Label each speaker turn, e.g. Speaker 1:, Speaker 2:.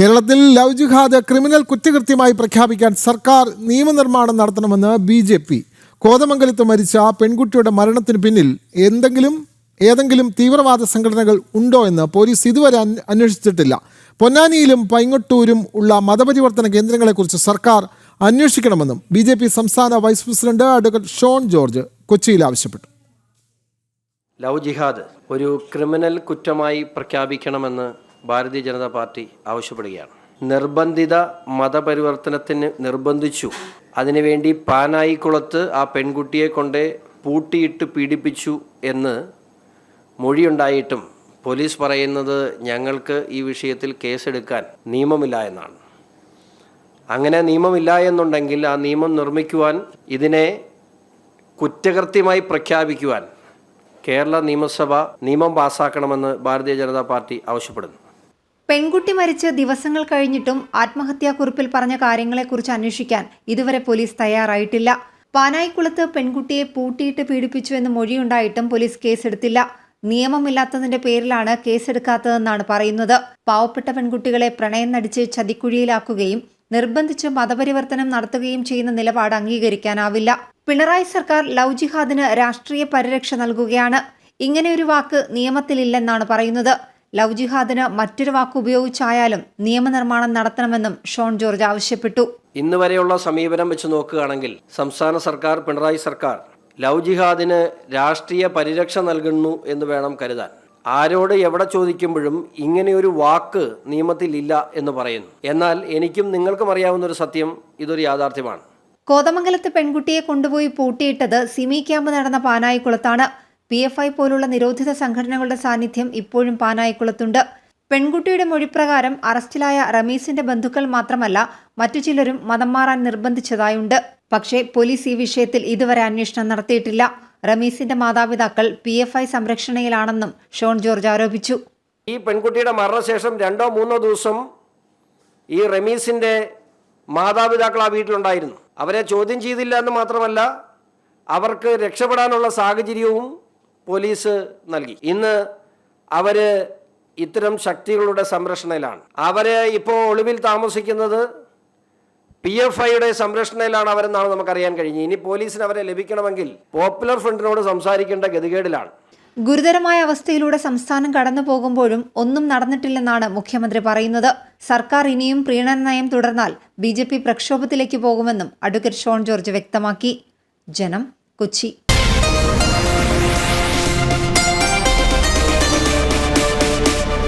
Speaker 1: കേരളത്തിൽ ലവ് ജിഹാദ് ക്രിമിനൽ കുറ്റകൃത്യമായി പ്രഖ്യാപിക്കാൻ സർക്കാർ നിയമനിർമ്മാണം നടത്തണമെന്ന് ബി ജെ പി. കോതമംഗലത്ത് മരിച്ച പെൺകുട്ടിയുടെ മരണത്തിന് പിന്നിൽ എന്തെങ്കിലും ഏതെങ്കിലും തീവ്രവാദ സംഘടനകൾ ഉണ്ടോ എന്ന് പോലീസ് ഇതുവരെ അന്വേഷിച്ചിട്ടില്ല. പൊന്നാനിയിലും പൈങ്ങട്ടൂരും ഉള്ള മതപരിവർത്തന കേന്ദ്രങ്ങളെക്കുറിച്ച് സർക്കാർ അന്വേഷിക്കണമെന്നും ബി ജെ പി സംസ്ഥാന vice president advocate Shone George കൊച്ചിയിൽ ആവശ്യപ്പെട്ടു.
Speaker 2: ലവ് ജിഹാദ് ഒരു ക്രിമിനൽ കുറ്റമായി പ്രഖ്യാപിക്കണമെന്ന് ഭാരതീയ ജനതാ പാർട്ടി ആവശ്യപ്പെടുകയാണ്. നിർബന്ധിത മതപരിവർത്തനത്തിന് നിർബന്ധിച്ചു. അതിനുവേണ്ടി പാനായിക്കുളത്ത് ആ പെൺകുട്ടിയെ കൊണ്ട് പൂട്ടിയിട്ട് പീഡിപ്പിച്ചു എന്ന് മൊഴിയുണ്ടായിട്ടും പോലീസ് പറയുന്നത് ഞങ്ങൾക്ക് ഈ വിഷയത്തിൽ കേസെടുക്കാൻ നിയമമില്ല എന്നാണ്. അങ്ങനെ നിയമമില്ല എന്നുണ്ടെങ്കിൽ ആ നിയമം നിർമ്മിക്കുവാൻ ഇതിനെ കുറ്റകൃത്യമായി പ്രഖ്യാപിക്കുവാൻ കേരള നിയമസഭ നിയമം പാസാക്കണമെന്ന് ഭാരതീയ ജനതാ പാർട്ടി ആവശ്യപ്പെടുന്നു.
Speaker 3: പെൺകുട്ടി മരിച്ച് ദിവസങ്ങൾ കഴിഞ്ഞിട്ടും ആത്മഹത്യാക്കുറിപ്പിൽ പറഞ്ഞ കാര്യങ്ങളെക്കുറിച്ച് അന്വേഷിക്കാൻ ഇതുവരെ പോലീസ് തയ്യാറായിട്ടില്ല. പാനായിക്കുളത്ത് പെൺകുട്ടിയെ പൂട്ടിയിട്ട് പീഡിപ്പിച്ചു എന്ന് മൊഴിയുണ്ടായിട്ടും പോലീസ് കേസെടുത്തില്ല. നിയമമില്ലാത്തതിന്റെ പേരിലാണ് കേസെടുക്കാത്തതെന്നാണ് പറയുന്നത്. പാവപ്പെട്ട പെൺകുട്ടികളെ പ്രണയം നടിച്ച് ചതിക്കുഴിയിലാക്കുകയും നിർബന്ധിച്ച് മതപരിവർത്തനം നടത്തുകയും ചെയ്യുന്ന നിലപാട് അംഗീകരിക്കാനാവില്ല. പിണറായി സർക്കാർ ലവ് ജിഹാദിന് രാഷ്ട്രീയ പരിരക്ഷ നൽകുകയാണ്. ഇങ്ങനെയൊരു വാക്ക് നിയമത്തിലില്ലെന്നാണ് പറയുന്നത്. ലവ് ജിഹാദിന് മറ്റൊരു വാക്ക് ഉപയോഗിച്ചായാലും നിയമനിർമ്മാണം നടത്തണമെന്നും ഷോൺ ജോർജ് ആവശ്യപ്പെട്ടു.
Speaker 2: ഇന്ന് വരെയുള്ള സമീപനം വെച്ച് നോക്കുകയാണെങ്കിൽ സംസ്ഥാന സർക്കാർ പിണറായി സർക്കാർ ലവ് ജിഹാദിന് രാഷ്ട്രീയ പരിരക്ഷ നൽകുന്നു എന്ന് വേണം കരുതാൻ. ആരോട് എവിടെ ചോദിക്കുമ്പോഴും ഇങ്ങനെയൊരു വാക്ക് നിയമത്തിൽ ഇല്ല എന്ന് പറയുന്നു. എന്നാൽ എനിക്കും നിങ്ങൾക്കും അറിയാവുന്ന ഒരു സത്യം ഇതൊരു യാഥാർത്ഥ്യമാണ്.
Speaker 3: കോതമംഗലത്ത് പെൺകുട്ടിയെ കൊണ്ടുപോയി പൂട്ടിയിട്ടത് സിമി ക്യാമ്പ് നടന്ന പാനായിക്കുളത്താണ്. പി എഫ് ഐ പോലുള്ള നിരോധിത സംഘടനകളുടെ സാന്നിധ്യം ഇപ്പോഴും പാനായിക്കുളത്തുണ്ട് പെൺകുട്ടിയുടെ മൊഴിപ്രകാരം അറസ്റ്റിലായ റമീസിന്റെ ബന്ധുക്കൾ മാത്രമല്ല മറ്റു ചിലരും മതം മാറാൻ നിർബന്ധിച്ചതായുണ്ട്. പക്ഷേ പോലീസ് ഈ വിഷയത്തിൽ ഇതുവരെ അന്വേഷണം നടത്തിയിട്ടില്ല. റമീസിന്റെ മാതാപിതാക്കൾ പി എഫ് ഐ സംരക്ഷണയിലാണെന്നും ഷോൺ ജോർജ് ആരോപിച്ചു.
Speaker 2: ഈ പെൺകുട്ടിയുടെ മരണശേഷം രണ്ടോ മൂന്നോ ദിവസം ഈ റമീസിന്റെ മാതാപിതാക്കൾ ആ വീട്ടിലുണ്ടായിരുന്നു. അവരെ ചോദ്യം ചെയ്തില്ല എന്ന് മാത്രമല്ല അവർക്ക് രക്ഷപ്പെടാനുള്ള സാഹചര്യവും പോലീസ് നൽകി. ഇന്ന് അവർ ഇത്തരം ശക്തികളുടെ സംരക്ഷണയിലാണ്. അവർ ഇപ്പോൾ ഒളിവിൽ താമസിക്കുന്നത് പി എഫ് ഐയുടെ സംരക്ഷണയിലാണ് അവരെന്നാണ് നമുക്കറിയാൻ കഴിഞ്ഞത്. ഇനി പോലീസിന് അവരെ ലഭിക്കണമെങ്കിൽ പോപ്പുലർ ഫ്രണ്ടിനോട് സംസാരിക്കേണ്ട ഗതികേടിലാണ്.
Speaker 3: ഗുരുതരമായ അവസ്ഥയിലൂടെ സംസ്ഥാനം കടന്നു പോകുമ്പോഴും ഒന്നും നടന്നിട്ടില്ലെന്നാണ് മുഖ്യമന്ത്രി പറയുന്നത്. സർക്കാർ ഇനിയും പ്രീണന നയം തുടർന്നാൽ ബി ജെ പി പ്രക്ഷോഭത്തിലേക്ക് പോകുമെന്നും അഡ്വക്കേറ്റ് ഷോൺ ജോർജ് വ്യക്തമാക്കി. ജനം കൊച്ചി.